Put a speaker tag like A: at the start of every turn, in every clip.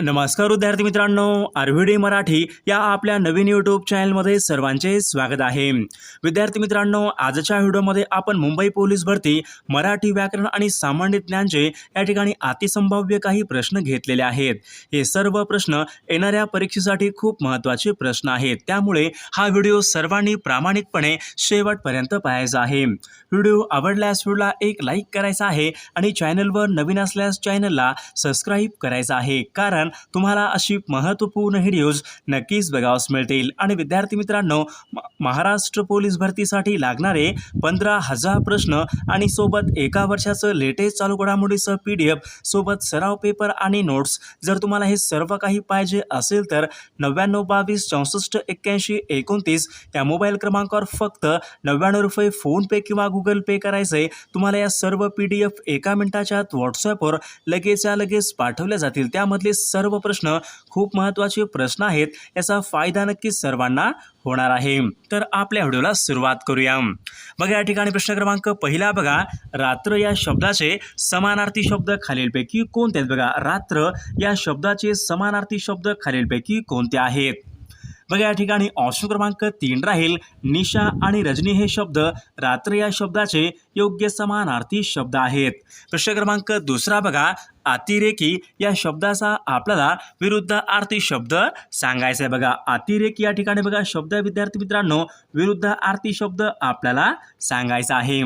A: नमस्कार विद्यार्थी मित्रांनो आरव्हीडी मराठी या आपल्या नवीन यूट्यूब चॅनलमध्ये सर्वांचे स्वागत आहे. विद्यार्थी मित्रांनो आजच्या व्हिडिओमध्ये आपण मुंबई पोलीस भरती मराठी व्याकरण आणि सामान्य ज्ञानचे या ठिकाणी अतिसंभाव्य काही प्रश्न घेतलेले आहेत. हे सर्व प्रश्न येणाऱ्या परीक्षेसाठी खूप महत्त्वाचे प्रश्न आहेत. त्यामुळे हा व्हिडिओ सर्वांनी प्रामाणिकपणे शेवटपर्यंत पाहायचा आहे. व्हिडिओ आवडल्यास व्हिडिओला एक लाईक करायचा आहे आणि चॅनलवर नवीन असल्यास चॅनलला सबस्क्राईब करायचा आहे. कारण तुम्हाला अशी महत्त्वपूर्ण व्हिडिओज नक्कीच बघावस मिळतील. आणि विद्यार्थी मित्रांनो म- महाराष्ट्र पोलीस भरतीसाठी लागणारे पंधरा हजार प्रश्न आणि सोबत एका वर्षाचं लेटेस्ट चालू घडामोडीचं पी डी एफ सोबत सराव पेपर आणि नोट्स जर तुम्हाला हे सर्व काही पाहिजे असेल तर नव्याण्णव बावीस चौसष्ट एक्क्याऐंशी एकोणतीस या मोबाईल क्रमांकावर फक्त नव्याण्णव रुपये फोनपे किंवा गुगल पे करायचे तुम्हाला या सर्व पी डी एफ एका मिनिटाच्या आत व्हॉट्सॲपवर लगेचच्या लगेच पाठवल्या जातील. त्यामधले सर्व सर्व प्रश्न खूप महत्त्वाचे प्रश्न आहेत याचा फायदा नक्कीच सर्वांना होणार आहे. तर आपल्या व्हिडिओला सुरुवात करूया. बघा या ठिकाणी प्रश्न क्रमांक पहिला बघा. रात्र या शब्दाचे समानार्थी शब्द खालीलपैकी कोणते आहेत? बघा रात्र या शब्दाचे समानार्थी शब्द खालीलपैकी कोणते आहेत? बघा या ठिकाणी ऑप्शन क्रमांक तीन राहील. निशा आणि रजनी हे शब्द रात्र या शब्दाचे योग्य समानार्थी शब्द आहेत. प्रश्न क्रमांक दुसरा बघा. अतिरेकी या शब्दाचा आपल्याला विरुद्ध आरती शब्द सांगायचा आहे बघा. अतिरेकी या ठिकाणी बघा. शब्द विद्यार्थी मित्रांनो विरुद्ध आरती शब्द आपल्याला सांगायचा आहे.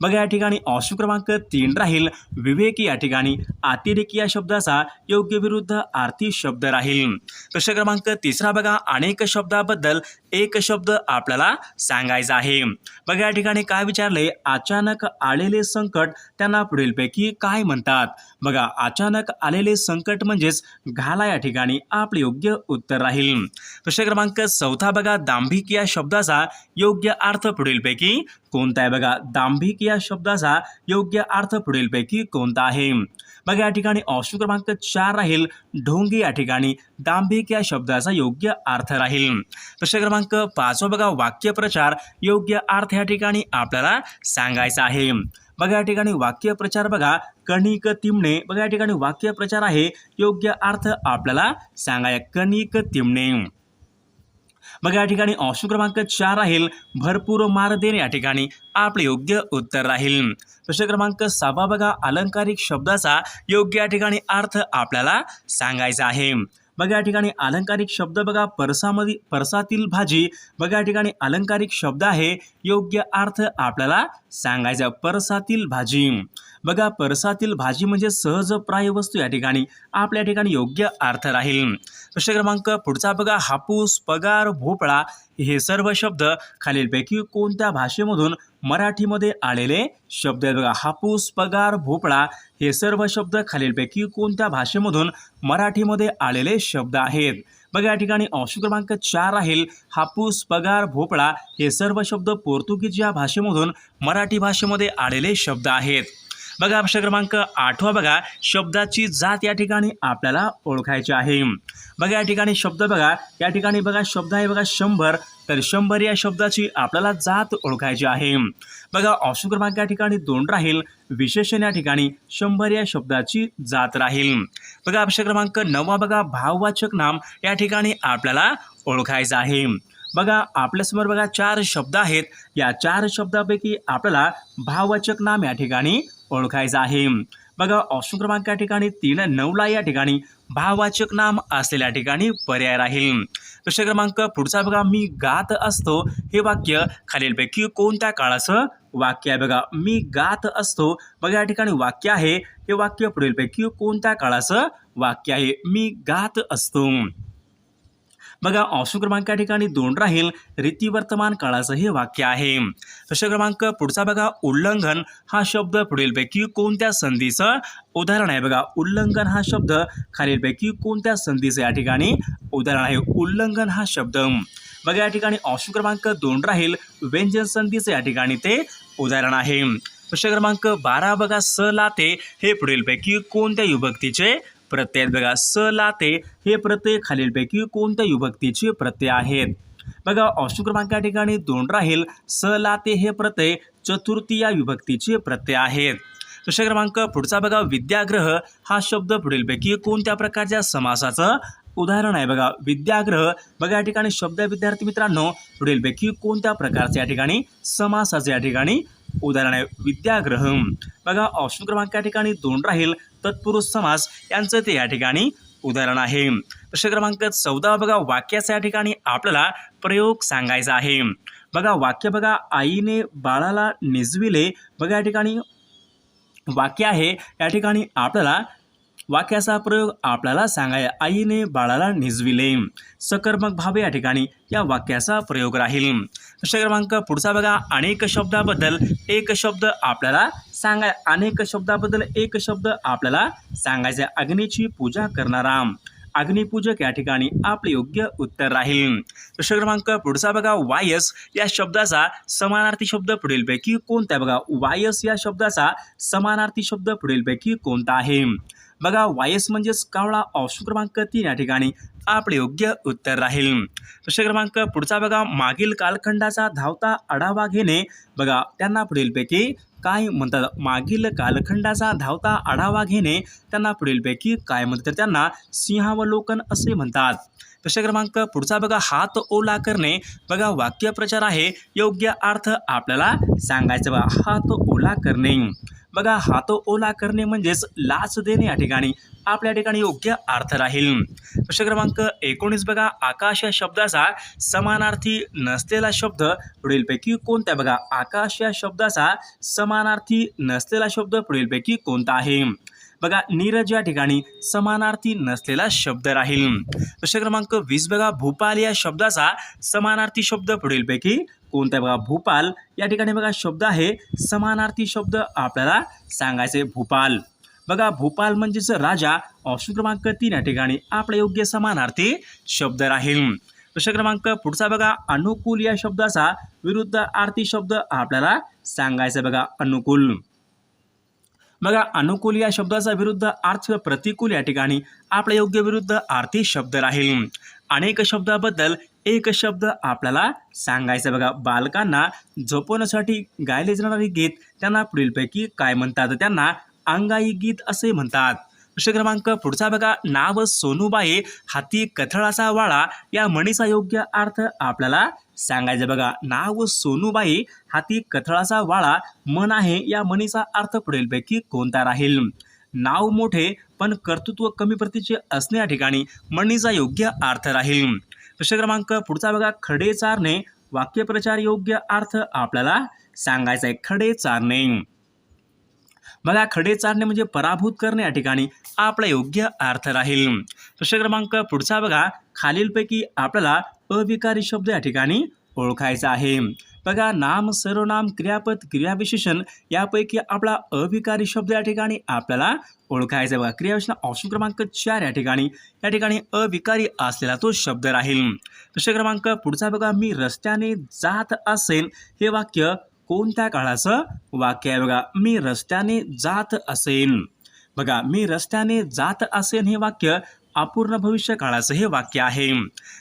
A: बघा या ठिकाणी ऑप्शन क्रमांक तीन राहील. विवेकी या ठिकाणी अतिरेकी या शब्दाचा योग्य विरुद्ध आरती शब्द राहील. प्रश्न क्रमांक तिसरा बघा. अनेक शब्दाबद्दल एक शब्द आपल्याला सांगायचा आहे. बघा या ठिकाणी काय विचारले अचानक आलेले संकट त्यांना पुढीलपैकी काय म्हणतात? बघा अचानक आलेले संकट म्हणजेच घाला या ठिकाणी आपले योग्य उत्तर राहील. प्रश्न क्रमांक चौथा बघा दांभिक या शब्दाचा योग्य अर्थ पुढीलपैकी कोणता आहे? बघा दांभिक या शब्दाचा योग्य अर्थ पुढीलपैकी कोणता आहे? बघा या ठिकाणी ऑप्शन क्रमांक चार राहील. ढोंगी या ठिकाणी दांभिक या शब्दाचा योग्य अर्थ राहील. प्रश्न क्रमांक पाचवा बघा वाक्यप्रचार योग्य अर्थ या ठिकाणी आपल्याला सांगायचा आहे. बघा या ठिकाणी वाक्यप्रचार बघा कणिक तिमणे. बघा या ठिकाणी वाक्यप्रचार आहे योग्य अर्थ आपल्याला सांगाय कणिक तिमणे. बघा या ठिकाणी ऑप्शन क्रमांक चार राहील. भरपूर मार देणे या ठिकाणी आपले योग्य उत्तर राहील. प्रश्न क्रमांक सहावा बघा. अलंकारिक शब्दाचा योग्य या ठिकाणी अर्थ आपल्याला सांगायचा आहे. बघा या ठिकाणी अलंकारिक शब्द बघा. परसामध्ये परसातील भाजी बघा या ठिकाणी अलंकारिक शब्द आहे. योग्य अर्थ आपल्याला सांगायचा. परसातील भाजी. बघा परसातील भाजी म्हणजे सहजप्राय वस्तू या ठिकाणी. आपल्या ठिकाणी योग्य अर्थ राहील. प्रश्न क्रमांक पुढचा बघा. हापूस पगार भोपळा हे सर्व शब्द खालीलपैकी कोणत्या भाषेमधून मराठीमध्ये आलेले शब्द आहेत बघा हापूस पगार भोपळा हे सर्व शब्द खालीलपैकी कोणत्या भाषेमधून मराठीमध्ये आलेले शब्द आहेत? बघा या ठिकाणी ऑप्शन क्रमांक चार राहील. हापूस पगार भोपळा हे सर्व शब्द पोर्तुगीज या भाषेमधून मराठी भाषेमध्ये आलेले शब्द आहेत. बघा प्रश्न क्रमांक आठवा बघा. शब्दाची जात या ठिकाणी आपल्याला ओळखायची आहे. बघा या ठिकाणी शब्द बघा. या ठिकाणी बघा शब्द आहे बघा शंभर. तर शंभर या शब्दाची आपल्याला जात ओळखायची आहे. बघा ऑप्शन क्रमांक या ठिकाणी दोन राहील. विशेषण या ठिकाणी शंभर या शब्दाची जात राहील. बघा प्रश्न क्रमांक नववा बघा. भाववाचक नाम या ठिकाणी आपल्याला ओळखायचं आहे. बघा आपल्यासमोर बघा चार शब्द आहेत. या चार शब्दापैकी आपल्याला भाववाचक नाम या ठिकाणी ओळखायचं आहे. बघा ऑप्शन क्रमांक या ठिकाणी तीन नऊला या ठिकाणी भाववाचक नाम असलेल्या ठिकाणी पर्याय राहील. प्रश्न क्रमांक पुढचा बघा मी गात असतो. हे वाक्य खालीलपैकी कोणत्या काळाचं वाक्य आहे? बघा मी गात असतो. बघा या ठिकाणी वाक्य आहे. हे वाक्य पुढीलपैकी कोणत्या काळाचं वाक्य आहे? मी गात असतो. बघा ऑप्शन क्रमांक या ठिकाणी दोन राहील. रीतिवर्तमान काळाचं हे वाक्य आहे. प्रश्न क्रमांक पुढचा बघा उल्लंघन हा शब्द पुढीलपैकी कोणत्या संधीचं उदाहरण आहे? बघा उल्लंघन हा शब्द खालीलपैकी कोणत्या संधीचं या ठिकाणी उदाहरण आहे? उल्लंघन हा शब्द. बघा या ठिकाणी ऑप्शन क्रमांक दोन राहील. व्यंजन संधीचं या ठिकाणी ते उदाहरण आहे. प्रश्न क्रमांक बारा बघा स लाते हे पुढीलपैकी कोणत्या युभक्तीचे प्रत्यय आहेत बघा स लाते हे प्रत्यय खालीलपैकी कोणत्या विभक्तीचे प्रत्यय आहेत. बघा ऑप्शन क्रमांक या ठिकाणी दोन राहील. स लाते हे प्रत्यय चतुर्थी या विभक्तीचे प्रत्यय आहेत. प्रश्न क्रमांक पुढचा बघा विद्याग्रह. हा शब्द पुढीलपैकी कोणत्या प्रकारच्या समासाचं उदाहरण आहे? बघा विद्याग्रह. बघा या ठिकाणी शब्द विद्यार्थी मित्रांनो. पुढीलपैकी कोणत्या प्रकारचे या ठिकाणी समासाचं या ठिकाणी उदाहरण आहे विद्याग्रहम. बघा ऑप्शन क्रमांक या ठिकाणी दोन राहील. तत्पुरुष समास यांचं ते या ठिकाणी उदाहरण आहे. प्रश्न क्रमांक चौदा बघा वाक्याचा या ठिकाणी आपल्याला प्रयोग सांगायचा आहे. बघा वाक्य बघा आईने बाळाला निजविले. बघा या ठिकाणी वाक्य आहे. या ठिकाणी आपल्याला वाक्याचा प्रयोग आपल्याला सांगाय आईने बाळाला निजविले. सकर्मक भावे या ठिकाणी या वाक्याचा प्रयोग राहील. प्रश्न क्रमांक पुढचा बघा. अनेक शब्दाबद्दल एक शब्द आपल्याला सांगाय अनेक शब्दाबद्दल एक शब्द आपल्याला सांगायचा आहे. अग्नीची पूजा करणारा. अग्निपूजक या ठिकाणी आपले योग्य उत्तर राहील. प्रश्न क्रमांक पुढचा बघा. वायस या शब्दाचा समानार्थी शब्द पुढीलपैकी कोणता आहे? बघा वायस या शब्दाचा समानार्थी शब्द पुढीलपैकी कोणता आहे? बघा वायस म्हणजेच कावळा. ऑप्शन क्रमांक तीन या ठिकाणी आपले योग्य उत्तर राहील. प्रश्न क्रमांक पुढचा बघा. मागील कालखंडाचा धावता आढावा घेणे. बघा त्यांना पुढीलपैकी काय म्हणतात? मागील कालखंडाचा धावता आढावा घेणे. त्यांना पुढीलपैकी काय म्हणतात? तर त्यांना सिंहावलोकन असे म्हणतात. प्रश्न क्रमांक पुढचा बघा. हात ओला करणे बघा वाक्यप्रचार आहे. योग्य अर्थ आपल्याला सांगायचं बघा. हात ओला करणे. बघा हात ओला करणे म्हणजेच लाच देणे या ठिकाणी. आपल्या ठिकाणी योग्य अर्थ राहील. प्रश्न क्रमांक एकोणीस बघा. आकाश या शब्दाचा समानार्थी नसलेला शब्द पुढीलपैकी कोणता आहे? बघा आकाश या शब्दाचा समानार्थी नसलेला शब्द पुढीलपैकी कोणता आहे? बघा नीरज या ठिकाणी समानार्थी नसलेला शब्द राहील. प्रश्न क्रमांक वीस बघा भूपाल या शब्दाचा समानार्थी शब्द पुढीलपैकी कोणता आहे बघा भूपाल. या ठिकाणी बघा शब्द आहे समानार्थी शब्द आपल्याला सांगायचे भूपाल. बघा भूपाल म्हणजेच राजा ऑप्शन क्रमांक तीन या ठिकाणी आपला योग्य समानार्थी शब्द राहील. प्रश्न क्रमांक पुढचा बघा अनुकूल या शब्दाचा विरुद्ध आर्थिक शब्द आपल्याला सांगायचा बघा अनुकूल. बघा अनुकूल या शब्दाचा विरुद्ध अर्थ प्रतिकूल या ठिकाणी आपला योग्य विरुद्ध आर्थिक शब्द राहील. अनेक शब्दाबद्दल एक शब्द आपल्याला सांगायचा बघा बालकांना झोपवण्यासाठी गायले जाणारे गीत त्यांना पुढीलपैकी काय म्हणतात? त्यांना अंगाई गीत असे म्हणतात. प्रश्न क्रमांक पुढचा बघा. नाव सोनूबाई हाती कथळाचा वाळा. या म्हणीचा योग्य अर्थ आपल्याला सांगायचं बघा. नाव सोनूबाई हाती कथळाचा वाळा. मन आहे या म्हणीचा अर्थ पुढीलपैकी कोणता राहील? नाव मोठे पण कर्तृत्व कमी प्रतीचे असणे या ठिकाणी म्हणीचा योग्य अर्थ राहील. प्रश्न क्रमांक पुढचा बघा. खडे चारणे. वाक्यप्रचार योग्य अर्थ आपल्याला सांगायचा आहे. खडे चारणे. बघा खडे चारणे म्हणजे पराभूत करणे या ठिकाणी आपला योग्य अर्थ राहील. प्रश्न क्रमांक पुढचा बघा. खालीलपैकी आपल्याला अविकारी शब्द या ठिकाणी ओळखायचा आहे. बघा नाम सर्वनाम क्रियापद क्रियाविशेषण यापैकी आपला अविकारी शब्द या ठिकाणी आपल्याला ओळखायचा आहे. बघा क्रियाविशेषण ऑप्शन क्रमांक चार या ठिकाणी या ठिकाणी अविकारी असलेला तो शब्द राहील. प्रश्न क्रमांक पुढचा बघा. मी रस्त्याने जात असेन हे वाक्य कोणत्या काळाचं वाक्य आहे? बघा मी रस्त्याने जात असेन. बघा मी रस्त्याने जात असेन हे वाक्य अपूर्ण भविष्य काळाचं हे वाक्य आहे.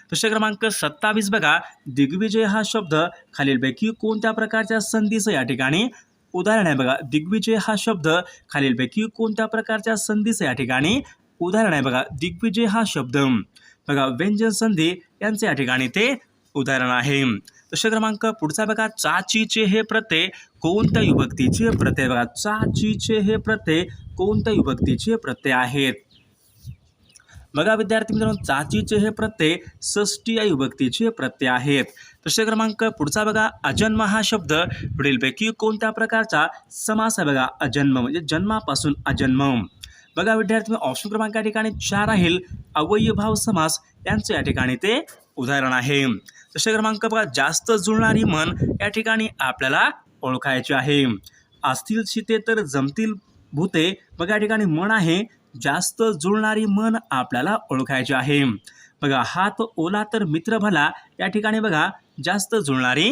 A: प्रश्न क्रमांक सत्तावीस बघा. दिग्विजय हा शब्द खालीलपैकी कोणत्या प्रकारच्या संधीचं या ठिकाणी उदाहरण आहे? बघा दिग्विजय हा शब्द खालीलपैकी कोणत्या प्रकारच्या संधीचं या ठिकाणी उदाहरण आहे? बघा दिग्विजय हा शब्द. बघा व्यंजन संधी यांचे या ठिकाणी ते उदाहरण आहे. प्रश्न क्रमांक पुढचा बघा. चाचीचे हे प्रत्यय कोणत्या विभक्तीचे प्रत्यय बघा. चाचीचे हे प्रत्यय कोणत्या विभक्तीचे प्रत्यय आहेत? बघा विद्यार्थी मित्रांनो चाचीचे हे प्रत्यय षष्टी या विभक्तीचे प्रत्यय आहेत. प्रश्न क्रमांक पुढचा बघा. अजन्म हा शब्द पुढीलपैकी कोणत्या प्रकारचा समास आहे बघा. अजन्म म्हणजे जन्मापासून अजन्म बघा विद्यार्थी ऑप्शन क्रमांक या ठिकाणी चार राहील अवयभाव समास यांचे या ठिकाणी ते उदाहरण आहे. प्रश्न क्रमांक बघा जास्त जुळणारी मन या ठिकाणी आपल्याला ओळखायची आहे. असतील शिते तर जमतील भूते बघा या ठिकाणी मन आहे जास्त जुळणारी मन आपल्याला ओळखायचे आहे. बघा हात ओला तर मित्र भला या ठिकाणी बघा जास्त जुळणारी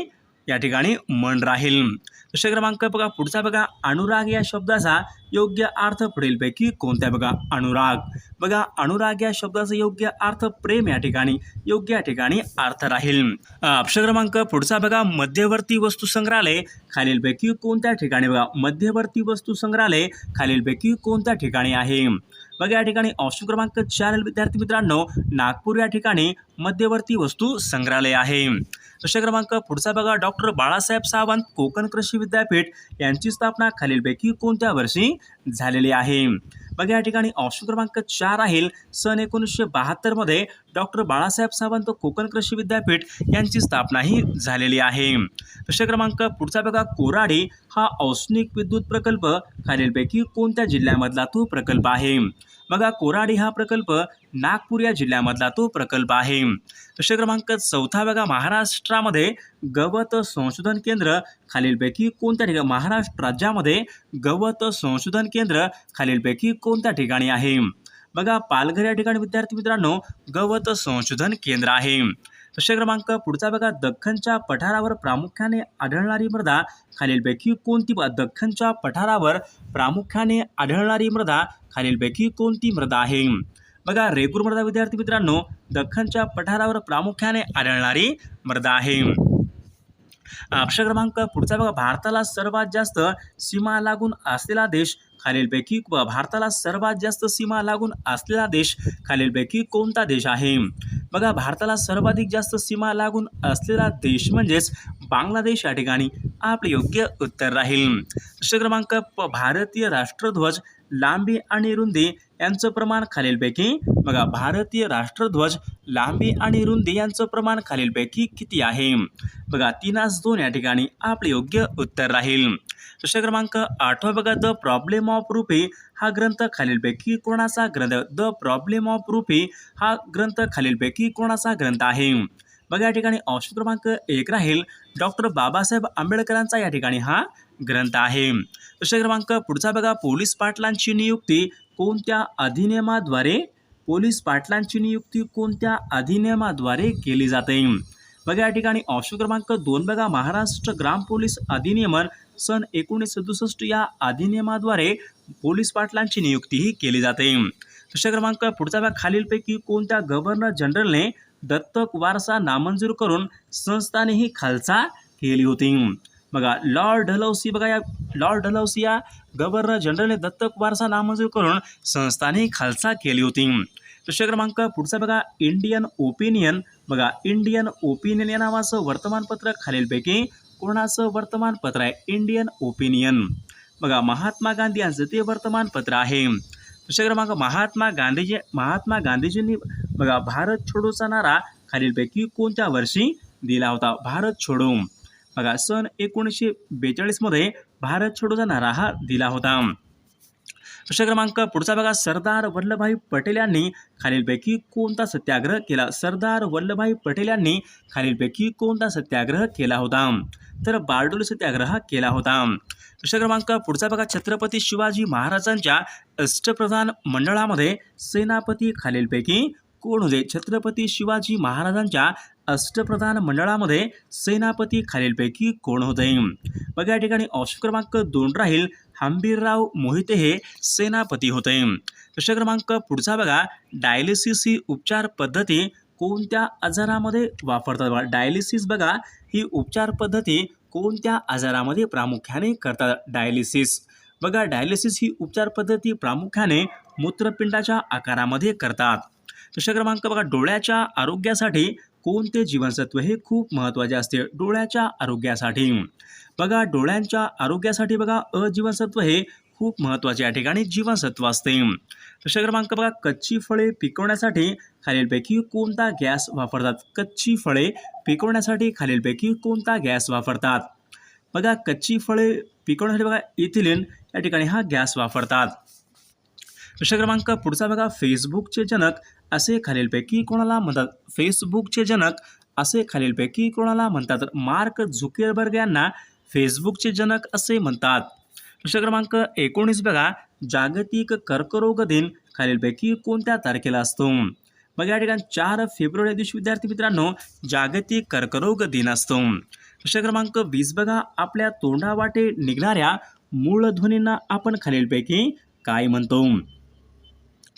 A: या ठिकाणी मन राहील. प्रश्न क्रमांक बघा पुढचा बघा अनुराग या शब्दाचा योग्य अर्थ पुढीलपैकी कोणत्या बघा? अनुराग. बघा अनुराग या शब्दाचा योग्य अर्थ प्रेम या ठिकाणी योग्य या ठिकाणी अर्थ राहील. अ, प्रश्न क्रमांक पुढचा बघा मध्यवर्ती वस्तू संग्रहालय खालीलपैकी कोणत्या ठिकाणी बघा? मध्यवर्ती वस्तू संग्रहालय खालीलपैकी कोणत्या ठिकाणी आहे? बघा या ठिकाणी ऑप्शन क्रमांक चार विद्यार्थी मित्रांनो नागपूर या ठिकाणी मध्यवर्ती वस्तू संग्रहालय आहे. प्रश्न क्रमांक पुढचा बघा. डॉक्टर बाळासाहेब सावंत कोकण कृषी विद्यापीठ यांची स्थापना खालीलपैकी कोणत्या वर्षी झालेली आहे? मग या ठिकाणी ऑप्शन क्रमांक चार राहील. सन एकोणीसशे बहात्तरमध्ये डॉक्टर बाळासाहेब सावंत कोकण कृषी विद्यापीठ यांची स्थापनाही झालेली आहे. प्रश्न क्रमांक पुढचा बघा. कोराडी हा औष्णिक विद्युत प्रकल्प खालीलपैकी कोणत्या जिल्ह्यामधला तो प्रकल्प आहे? बघा कोराडी हा प्रकल्प नागपूर या जिल्ह्यामधला तो प्रकल्प आहे. प्रश्न क्रमांक चौथा बघा. महाराष्ट्रामध्ये गवत संशोधन केंद्र खालीलपैकी कोणत्या ठिकाणी? महाराष्ट्र राज्यामध्ये गवत संशोधन केंद्र खालीलपैकी कोणत्या ठिकाणी आहे? बघा पालघर या ठिकाणी विद्यार्थी मित्रांनो गवत संशोधन केंद्र आहे. प्रश्न क्रमांक पुढचा बघा. दख्खनच्या पठारावर प्रामुख्याने आढळणारी मृदा खालीलपैकी कोणती? दख्खनच्या पठारावर प्रामुख्याने आढळणारी मृदा खालीलपैकी कोणती मृदा आहे? बघा रेगूर मृदा विद्यार्थी मित्रांनो दख्खनच्या पठारावर प्रामुख्याने आढळणारी मृदा आहे. अक्षर क्रमांक पुढचा बघा भारताला सर्वात जास्त सीमा लागून असलेला देश खालीलपैकी भारताला सर्वात जास्त सीमा लागून असलेला देश खालीलपैकी कोणता देश आहे? बघा भारताला सर्वाधिक जास्त सीमा लागून असलेला देश म्हणजेच बांगलादेश या ठिकाणी आपले योग्य उत्तर राहील. अक्षर क्रमांक प भारतीय राष्ट्रध्वज लांबी आणि रुंदी यांचं प्रमाण खालीलपैकी बघा भारतीय राष्ट्रध्वज लांबी आणि रुंदी यांचं प्रमाण खालीलपैकी किती आहे? बघा तीनास दोन या ठिकाणी आपले योग्य उत्तर राहील. प्रश्न क्रमांक आठवा बघा द प्रॉब्लेम ऑफ रुपी हा ग्रंथ खालीलपैकी कोणाचा ग्रंथ? द प्रॉब्लेम ऑफ रुपी हा ग्रंथ खालीलपैकी कोणाचा ग्रंथ आहे? मग या ठिकाणी ऑप्शन क्रमांक एक राहील. डॉक्टर बाबासाहेब आंबेडकरांचा या ठिकाणी हा ग्रंथ आहे. प्रश्न क्रमांक पुढचा बघा. पोलीस पाटलांची नियुक्ती कोणत्या अधिनियमाद्वारे पोलीस पाटलांची नियुक्ती कोणत्या अधिनियमाद्वारे केली जाते? बघा या ठिकाणी ऑप्शन क्रमांक दोन बघा. महाराष्ट्र ग्राम पोलीस अधिनियमन सन एकोणीसशे सदुसष्ट या अधिनियमाद्वारे पोलीस पाटलांची नियुक्तीही केली जाते. प्रश्न क्रमांक पुढचा बघा. खालीलपैकी कोणत्या गव्हर्नर जनरलने दत्तक वारसा नामंजूर करून संस्थानेही खालसा केली होती. बघा लॉर्ड डलौसी बघा या लॉर्ड डलौसी या गव्हर्नर जनरलने दत्तक वारसा नामंजूर करून संस्थाने खालसा केली होती. प्रश्न क्रमांक पुढचा बघा इंडियन ओपिनियन. बघा इंडियन ओपिनियन या नावाचं वर्तमानपत्र खालीलपैकी कोणाचं वर्तमानपत्र आहे? Indian opinion. बघा महात्मा गांधी यांचं ते वर्तमानपत्र आहे. प्रश्न क्रमांक महात्मा गांधीजी महात्मा गांधीजींनी बघा भारत छोडोचा नारा खालीलपैकी कोणत्या वर्षी दिला होता? भारत छोडो बघा सन एकोणीसशे बेचाळीसमध्ये भारत छोडोचा नारा हा दिला होता. प्रश्न क्रमांक पुढचा बघा. सरदार वल्लभभाई पटेल यांनी खालीलपैकी कोणता सत्याग्रह केला? सरदार वल्लभभाई पटेल यांनी खालीलपैकी कोणता सत्याग्रह केला होता? तर बारडोली सत्याग्रह केला होता. प्रश्न क्रमांक पुढचा बघा. छत्रपती शिवाजी महाराजांच्या अष्टप्रधान मंडळामध्ये सेनापती खालीलपैकी कोण होते? छत्रपती शिवाजी महाराजांच्या अष्टप्रधान मंडळामध्ये सेनापती खालीलपैकी कोण होते? बघा या ठिकाणी ऑप्शन क्रमांक दोन राहील. हंबीरराव मोहिते हे सेनापती होते. प्रश्न क्रमांक पुढचा बघा. डायलिसिस ही उपचार पद्धती कोणत्या आजारामध्ये वापरतात बघा. डायलिसिस बघा ही उपचार पद्धती कोणत्या आजारामध्ये प्रामुख्याने करतात? डायलिसिस. बघा डायलिसिस ही उपचार पद्धती प्रामुख्याने मूत्रपिंडाच्या आकारामध्ये करतात. प्रश्न क्रमांक बघा. डोळ्याच्या आरोग्यासाठी कोणते जीवनसत्व हे खूप महत्त्वाचे असते डोळ्याच्या आरोग्यासाठी. बघा डोळ्यांच्या आरोग्यासाठी बघा अजीवनसत्व हे खूप महत्त्वाचे या ठिकाणी जीवनसत्व असते. प्रश्न क्रमांक बघा कच्ची फळे पिकवण्यासाठी खालीलपैकी कोणता गॅस वापरतात? कच्ची फळे पिकवण्यासाठी खालीलपैकी कोणता गॅस वापरतात? बघा कच्ची फळे पिकवण्यासाठी बघा इथिलिन या ठिकाणी हा गॅस वापरतात. प्रश्न क्रमांक पुढचा बघा फेसबुकचे जनक असे खालीलपैकी कोणाला म्हणतात? फेसबुकचे जनक असे खालीलपैकी कोणाला म्हणतात? तर मार्क झुकेरबर्ग यांना फेसबुकचे जनक असे म्हणतात. प्रश्न क्रमांक एकोणीस बघा. जागतिक कर्करोग दिन खालीलपैकी कोणत्या तारखेला असतो? बघा या ठिकाणी चार फेब्रुवारी दिवशी विद्यार्थी मित्रांनो जागतिक कर्करोग दिन असतो. प्रश्न क्रमांक वीस बघा. आपल्या तोंडावाटे निघणाऱ्या मूळ ध्वनींना आपण खालीलपैकी काय म्हणतो?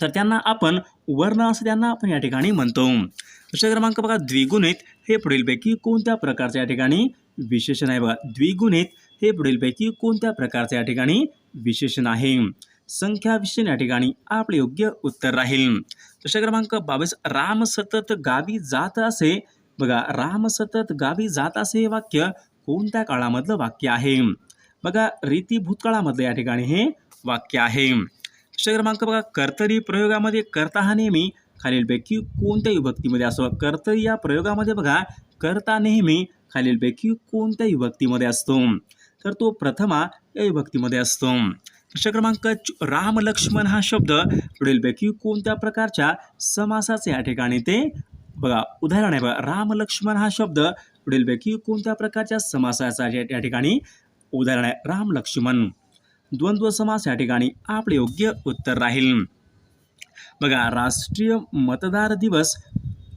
A: तर त्यांना आपण वर्ण असं त्यांना आपण या ठिकाणी म्हणतो. प्रश्न क्रमांक बघा द्विगुणित हे पुढीलपैकी कोणत्या प्रकारचे या ठिकाणी विशेषण आहे बघा. द्विगुणित हे पुढीलपैकी कोणत्या प्रकारचे या ठिकाणी विशेषण आहे? संख्या विशेषण या ठिकाणी आपले योग्य उत्तर राहील. प्रश्न क्रमांक बावीस राम सतत गावी जात असे. बघा राम सतत गावी जात असे हे वाक्य कोणत्या काळामधलं वाक्य आहे? बघा रीती भूतकाळामधलं या ठिकाणी हे वाक्य आहे. प्रश्न क्रमांक बघा. कर्तरी प्रयोगामध्ये कर्ता हा नेहमी खालीलपैकी कोणत्या विभक्तीमध्ये असतो. कर्तरी या प्रयोगामध्ये बघा कर्ता नेहमी खालीलपैकी कोणत्या विभक्तीमध्ये असतो. तर तो प्रथमा या विभक्तीमध्ये असतो. प्रश्न क्रमांक राम लक्ष्मण हा शब्द पुढीलपैकी कोणत्या प्रकारच्या समासाचे या ठिकाणी ते बघा उदाहरण आहे बघा. राम लक्ष्मण हा शब्द पुढीलपैकी कोणत्या प्रकारच्या समासाचा या या ठिकाणी उदाहरण आहे. राम लक्ष्मण द्वंद्व समास या ठिकाणी आपले योग्य उत्तर राहील. बघा राष्ट्रीय मतदार दिवस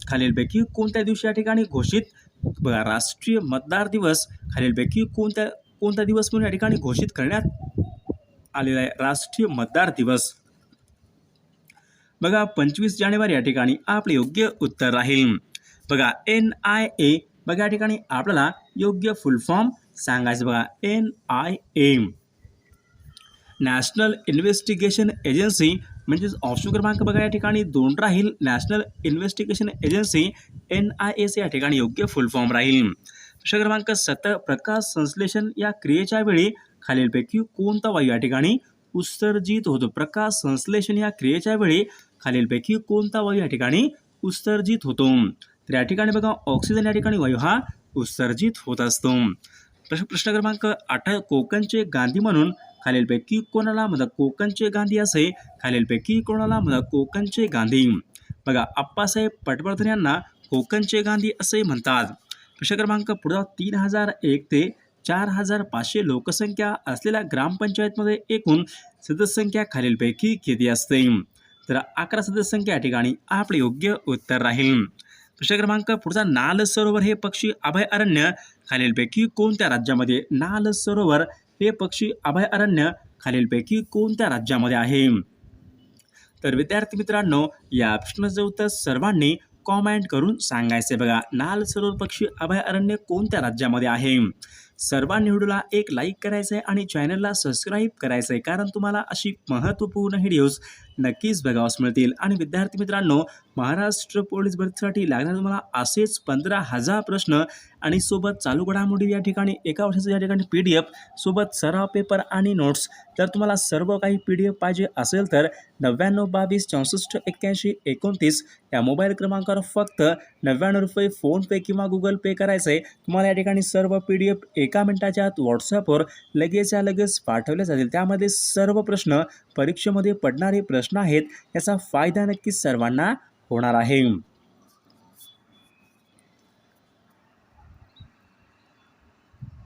A: खालीलपैकी कोणत्या दिवशी या ठिकाणी घोषित? बघा राष्ट्रीय मतदार दिवस खालीलपैकी कोणत्या कोणता दिवस म्हणून या ठिकाणी घोषित करण्यात आलेला आहे? राष्ट्रीय मतदार दिवस. बघा पंचवीस जानेवारी या ठिकाणी आपले योग्य उत्तर राहील. बघा एन आय ए बघा या ठिकाणी आपल्याला योग्य फुल फॉर्म सांगायचं बघा N I A. National investigation agency म्हणजेच ऑप्शन क्रमांक बघा या ठिकाणी दोन राहील. National investigation agency N I S या ठिकाणी योग्य फुल फॉर्म राहील. प्रश्न क्रमांक सत प्रकाश संश्लेषण या क्रियेच्या वेळी खालीलपैकी कोणता वायू या ठिकाणी उत्सर्जित होतो? प्रकाश संश्लेषण या क्रियेच्या वेळी खालीलपैकी कोणता वायू या ठिकाणी उत्सर्जित होतो? तर या ठिकाणी बघा ऑक्सिजन या ठिकाणी वायू हा उत्सर्जित होत असतो. प्रश्न प्रश्न क्रमांक आठ कोकणचे गांधी म्हणून खालीलपैकी कोणाला म्हणतात कोकणचे गांधी असे खालीलपैकी कोणाला म्हणतात कोकणचे गांधी? बघा आप्पासाहेब पटवर्धन यांना कोकणचे गांधी असे म्हणतात. प्रश्न क्रमांक पुढचा तीन हजार एक ते चार हजार पाचशे लोकसंख्या असलेल्या ग्रामपंचायतमध्ये एकूण सदस्यसंख्या खालीलपैकी किती असते? तर अकरा सदस्यसंख्या या ठिकाणी आपले योग्य उत्तर राहील. प्रश्न क्रमांक पुढचा नाल सरोवर हे पक्षी अभयारण्य खालीलपैकी कोणत्या राज्यामध्ये नाल सरोवर हे पक्षी अभयारण्य खालीलपैकी कोणत्या राज्यामध्ये आहे? तर विद्यार्थी मित्रांनो या प्रश्नाचं उत्तर सर्वांनी कॉमेंट करून सांगायचे बघा. नाल सरोवर पक्षी अभयारण्य कोणत्या राज्यामध्ये आहे? सर्वांनी व्हिडिओला एक लाईक करायचं आहे आणि चॅनलला सबस्क्राईब करायचं आहे कारण तुम्हाला अशी महत्त्वपूर्ण व्हिडिओज नक्कीच बघावास मिळतील. आणि विद्यार्थी मित्रांनो महाराष्ट्र पोलीस भरतीसाठी लागणार तुम्हाला असेच पंधरा हजार प्रश्न आणि सोबत चालू घडामोडी या ठिकाणी एका वर्षाचं या ठिकाणी पी डी एफ सोबत सराव पेपर आणि नोट्स तर तुम्हाला सर्व काही पी डी एफ पाहिजे असेल तर नव्याण्णव बावीस चौसष्ट एक्क्याऐंशी एकोणतीस या मोबाईल क्रमांकावर फक्त नव्याण्णव रुपये फोनपे किंवा गुगल पे करायचं आहे तुम्हाला या ठिकाणी सर्व पी डी एफ एका मिनिटाच्या आत व्हॉट्सअपवर लगेचच्या लगेच पाठवले जातील. त्यामध्ये सर्व प्रश्न परीक्षेमध्ये पडणारे प्रश्न प्रश्न आहेत याचा फायदा नक्कीच सर्वांना होणार आहे.